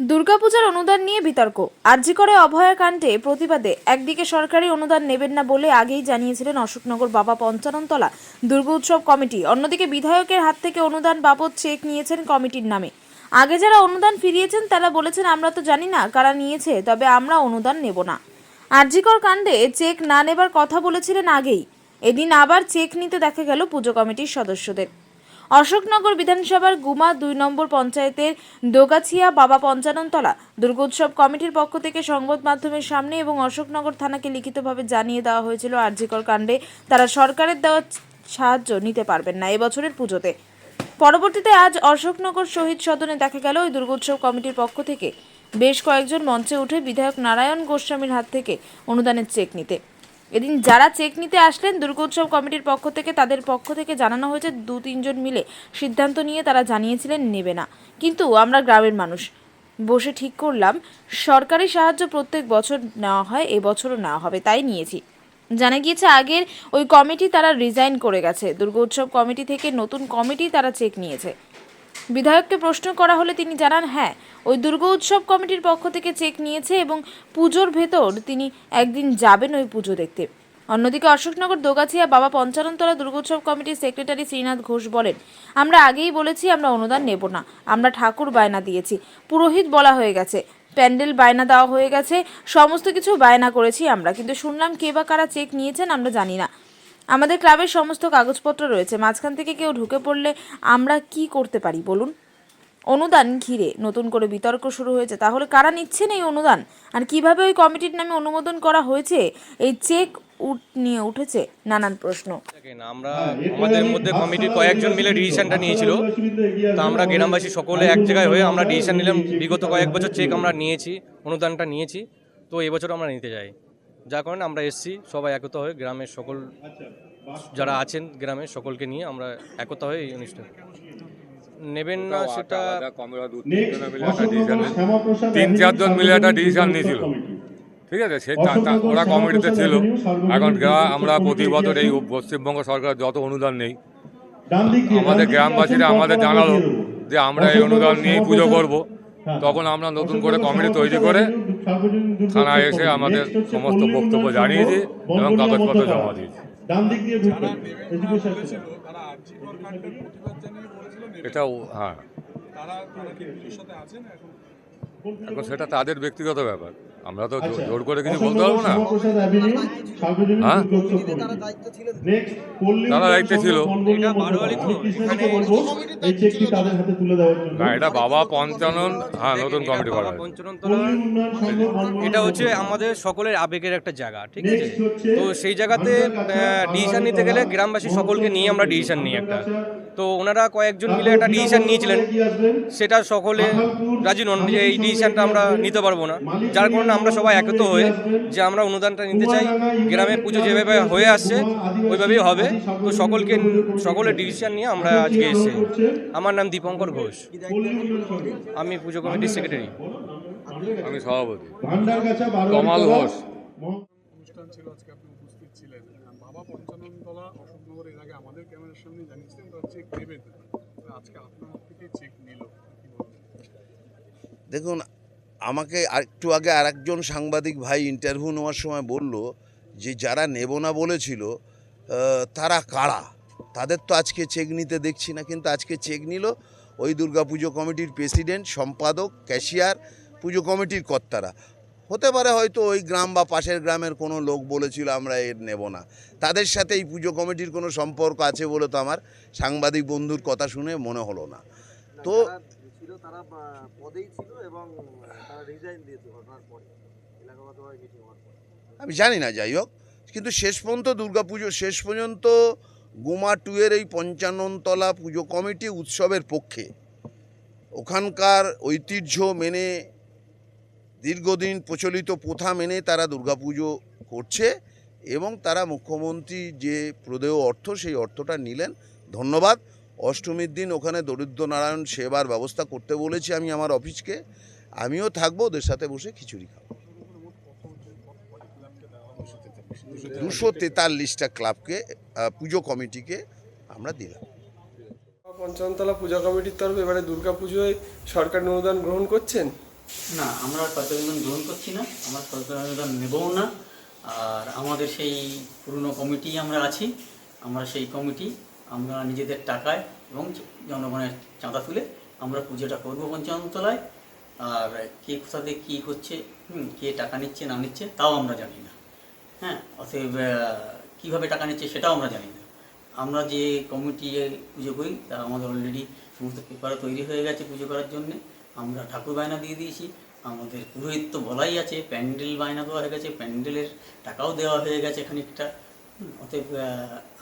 দুর্গাপূজার অনুদান নিয়ে বিতর্ক। আরজি করে অভয়াকাণ্ডে প্রতিবাদে একদিকে সরকারি অনুদান নেবেন না বলে আগেই জানিয়েছিলেন অশোকনগর বাবা পঞ্চাননতলা দুর্গোৎসব কমিটি। অন্যদিকে বিধায়কের হাত থেকে অনুদান বাবদ চেক নিয়েছেন কমিটির নামে। আগে যারা অনুদান ফিরিয়েছেন, তারা বলেছেন, আমরা তো জানি না কারা নিয়েছে, তবে আমরা অনুদান নেব না। আরজিকর কাণ্ডে চেক না নেবার কথা বলেছিলেন আগেই। এদিন আবার চেক নিতে দেখা গেল পুজো কমিটির সদস্যদের। অশোকনগর বিধানসভার গুমা দুই নম্বর পঞ্চায়েতের দোগাছিয়া বাবা পঞ্চাননতলা দুর্গোৎসব কমিটির পক্ষ থেকে সংবাদ মাধ্যমের সামনে এবং অশোকনগর থানাকে লিখিতভাবে জানিয়ে দেওয়া হয়েছিল আরজিকর কাণ্ডে। তারা সরকারের দেওয়া সাহায্য নিতে পারবেন না এবছরের পুজোতে। পরবর্তীতে আজ অশোকনগর শহীদ সদনে দেখা গেল ওই দুর্গোৎসব কমিটির পক্ষ থেকে। বেশ কয়েকজন মঞ্চে উঠে বিধায়ক নারায়ণ গোস্বামীর হাত থেকে অনুদানের চেক নিতে। এদিন যারা চেক নিতে আসলেন, দুর্গোৎসব কমিটির পক্ষ থেকে তাদের পক্ষ থেকে জানানো হয়েছে দু তিনজন মিলে সিদ্ধান্ত নিয়ে তারা জানিয়েছিলেন, নেবে না। কিন্তু আমরা গ্রামের মানুষ, বসে ঠিক করলাম, সরকারি সাহায্য প্রত্যেক বছর নেওয়া হয় এবছরও নেওয়া হবে, তাই নিয়েছি। জানা গিয়েছে আগের ওই কমিটি তারা রিজাইন করে গেছে, দুর্গোৎসব কমিটি থেকে নতুন কমিটি তারা চেক নিয়েছে। বিধায়ককে প্রশ্ন করা হলে তিনি জানান হ্যাঁ ওই দুর্গা উৎসব কমিটির পক্ষ থেকে চেক নিয়েছে এবং পুজোর ভেতর তিনি একদিন যাবেন ওই পুজো দেখতে। অন্যদিকে অশোকনগর দোগাছিয়া বাবা পঞ্চাননতলা দুর্গোৎসব কমিটির সেক্রেটারি শ্রীনাথ ঘোষ বলেন, আমরা আগেই বলেছি আমরা অনুদান নেব না, আমরা ঠাকুর বায়না দিয়েছি, পুরোহিত বলা হয়ে গেছে, প্যান্ডেল বায়না দেওয়া হয়ে গেছে, সমস্ত কিছু বায়না করেছি আমরা, কিন্তু শুনলাম কে বা কারা চেক নিয়েছেন আমরা জানি না। আমাদের ক্লাবের সমস্ত কাগজপত্র রয়েছে। মাঝখান থেকে কেউ ঢুকে পড়লে আমরা কি করতে পারি, বলুন? অনুদান ঘিরে নতুন করে বিতর্ক শুরু হয়েছে। তাহলে কারা নিচ্ছেন এই অনুদান? আর কীভাবে ওই কমিটির নামে অনুমোদন করা হয়েছে? এই চেক নিয়ে উঠেছে নানান প্রশ্ন। আমরা আমাদের মধ্যে কমিটির কয়েকজন মিলে ডিসিশনটা নিয়েছিল। তা আমরা গ্রামবাসী সকলে এক জায়গায় হয়ে আমরা ডিসিশন নিলাম। বিগত কয়েক বছর চেক আমরা নিয়েছি, অনুদানটা নিয়েছি। তো এবছর আমরা নিতে যাই যার কারণে আমরা এসছি সবাই একতা হয়ে গ্রামের সকল যারা আছেন গ্রামের সকলকে নিয়ে আমরা একতা হয়ে এই অনুষ্ঠান নেবেন না সেটা তিন চারজন মিলে একটা ডিসিশন নিয়েছিল। ঠিক আছে সে ওরা কমিটিতে ছিল। এখন আমরা প্রতি বছর এই পশ্চিমবঙ্গ সরকার যত অনুদান নেই আমাদের গ্রামবাসীরা আমাদের জানালো যে আমরা এই অনুদান নিয়েই পুজো করব। তখন আমরা নতুন করে কমিটি তৈরি করে থানায় এসে আমাদের সমস্ত বক্তব্য জানিয়েছে এবং কাগজপত্র জমা দিয়েছি। এটাও হ্যাঁ। এখন সেটা তাদের ব্যক্তিগত ব্যাপার। আমরা তো আচ্ছা, জোর করে কিছু বলতে পারব না। হ্যাঁ? তারা দায়িত্বে ছিল। না এটা বাবা পঞ্চানন হ্যাঁ নতুন কমিটি করা এটা হচ্ছে আমাদের সকলের আবেগের একটা জায়গা ঠিক আছে? তো সেই জায়গাতে ডিসিশন নিতে গেলে গ্রামবাসী সকলকে নিয়ে আমরা ডিসিশন নিই একটা। তো ওনারা কয়েকজন মিলে একটা ডিসিশন নিয়েছিলেন। সেটা সকলে রাজি নন যে এই ডিসিশনটা আমরা নিতে পারব না। যার কারণে আমরা সবাই একত্র হয়ে যে আমরা অনুদানটা নিতে চাই গ্রামে পুজো যেভাবে হয়ে আসছে ওইভাবেই হবে। তো সকলকে সকলের ডিসিশন নিয়ে আমরা আজকে এসেছি। আমার নাম দীপঙ্কর ঘোষ। আমি পুজো কমিটির সেক্রেটারি আমি সভাপতি। কমাল ঘোষ। মহ- অনুষ্ঠান ছিল আজকে আপনি উপস্থিত ছিলেন বাবা পঞ্চাননতলা অশোকনগর এর আগে আমাদের ক্যামেরার সামনে জানিয়েছিলেন, তারা চেক না আজকে আপনার হাত থেকে চেক নিল। দেখুন, আমাকে আর একটু আগে আরেকজন সাংবাদিক ভাই ইন্টারভিউ নেওয়ার সময় বলল যে, যারা নেব না বলেছিল তারা কারা? তাদের তো আজকে চেক নিতে দেখছি না, কিন্তু আজকে চেক নিল ওই দুর্গাপুজো কমিটির প্রেসিডেন্ট সম্পাদক ক্যাশিয়ার পুজো কমিটির কর্তারা। হতে পারে হয়তো ওই গ্রাম বা পাশের গ্রামের কোনো লোক বলেছিল আমরা এর নেব না। তাদের সাথে এই পুজো কমিটির কোনো সম্পর্ক আছে বলে তো আমার সাংবাদিক বন্ধুর কথা শুনে মনে হলো না। তো তারা পদেই ছিল এবং তারা রিজাইন দিয়েছে ঘটনার পরে। এলাকাগতভাবে মিটিং হওয়ার পরে। আমি জানি না যাই হোক। কিন্তু শেষ পর্যন্ত দুর্গাপুজো শেষ পর্যন্ত গোমা টুয়ের এই পঞ্চাননতলা পুজো কমিটি উৎসবের পক্ষে। ওখানকার ঐতিহ্য মেনে দীর্ঘদিন প্রচলিত প্রথা মেনে তারা দুর্গাপুজো করছে এবং তারা মুখ্যমন্ত্রী যে প্রদেয় অর্থ, সেই অর্থটা নিলেন। ধন্যবাদ। অষ্টমীর দিন ওখানে দরিদ্র নারায়ণ সেবার ব্যবস্থা করতে বলেছি আমি আমার অফিসকে। আমিও থাকব, ওদের সাথে বসে খিচুড়ি খাব। দুশো তেতাল্লিশটা ক্লাবকে পুজো কমিটিকে আমরা দিলাম। পঞ্চমতলা পূজা কমিটির তরফে এবারে দুর্গা পুজোয় সরকার অনুদান গ্রহণ করছেন? না আমরা সরকারি অনুদান গ্রহণ করছি না আমরা সরকারি অনুদান নেবও না। আর আমাদের সেই পুরনো কমিটি আমরা আছি আমরা সেই কমিটি আমরা নিজেদের টাকায় এবং জনগণের চাঁদা তুলে আমরা পুজোটা করব পঞ্চানতলায় আর কে কোথা থেকে কী হচ্ছে হুম, কে টাকা নিচ্ছে না নিচ্ছে তাও আমরা জানি না। হ্যাঁ অতএব কীভাবে টাকা নিচ্ছে সেটাও আমরা জানি না। আমরা যে কমিটি পুজো করি তা আমাদের অলরেডি সমস্ত পেপারও তৈরি হয়ে গেছে পুজো করার জন্য। আমরা ঠাকুর বায়না দিয়ে দিয়েছি। আমাদের পুরোহিত তো বলাই আছে প্যান্ডেল বায়না দেওয়া হয়ে গেছে প্যান্ডেলের টাকাও দেওয়া হয়ে গেছে খানিকটা। অতএব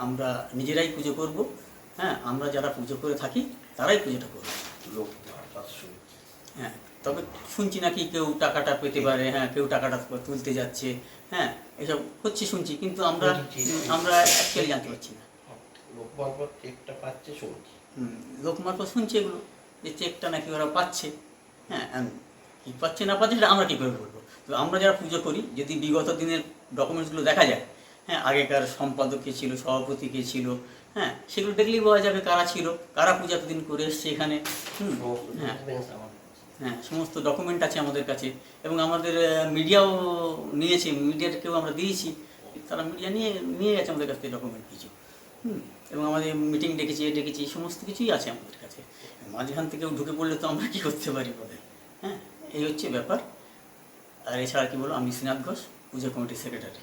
আমরা নিজেরাই পুজো করব। হ্যাঁ আমরা যারা পুজো করে থাকি তারাই পুজোটা করব। হ্যাঁ তবে শুনছি নাকি কেউ টাকাটা পেতে পারে হ্যাঁ কেউ টাকাটা তুলতে যাচ্ছে। হ্যাঁ এসব হচ্ছে শুনছি কিন্তু আমরা আমরা অ্যাকচুয়ালি জানতে পারছি না। লোক চেকটা পাচ্ছে শুনছি। লোক মারফত শুনছে এগুলো। যে চেকটা নাকি ওরা পাচ্ছে হ্যাঁ কি পাচ্ছে না পাচ্ছে সেটা আমরা কী করে বলব? তো আমরা যারা পুজো করি যদি বিগত দিনের ডকুমেন্টসগুলো দেখা যায় হ্যাঁ আগেকার সম্পাদক কে ছিল সভাপতি কে ছিল হ্যাঁ সেগুলো দেখলেই বোঝা যাবে কারা ছিল কারা পূজা দিন করে এসছে এখানে হুম, হ্যাঁ হ্যাঁ সমস্ত ডকুমেন্ট আছে আমাদের কাছে এবং আমাদের মিডিয়াও নিয়েছে মিডিয়াকেও আমরা দিয়েছি তারা মিডিয়া নিয়ে নিয়ে গেছে আমাদের কাছ থেকে ডকুমেন্ট কিছু হুম। এবং আমাদের মিটিং ডেকেছি এ ডেকেছি সমস্ত কিছুই আছে আমাদের কাছে। মাঝখান থেকেও ঢুকে পড়লে তো আমরা কী করতে পারি বলে হ্যাঁ এই হচ্ছে ব্যাপার। আর এছাড়া কি বলো? আমি শ্রীনাথ ঘোষ, পুজো কমিটির সেক্রেটারি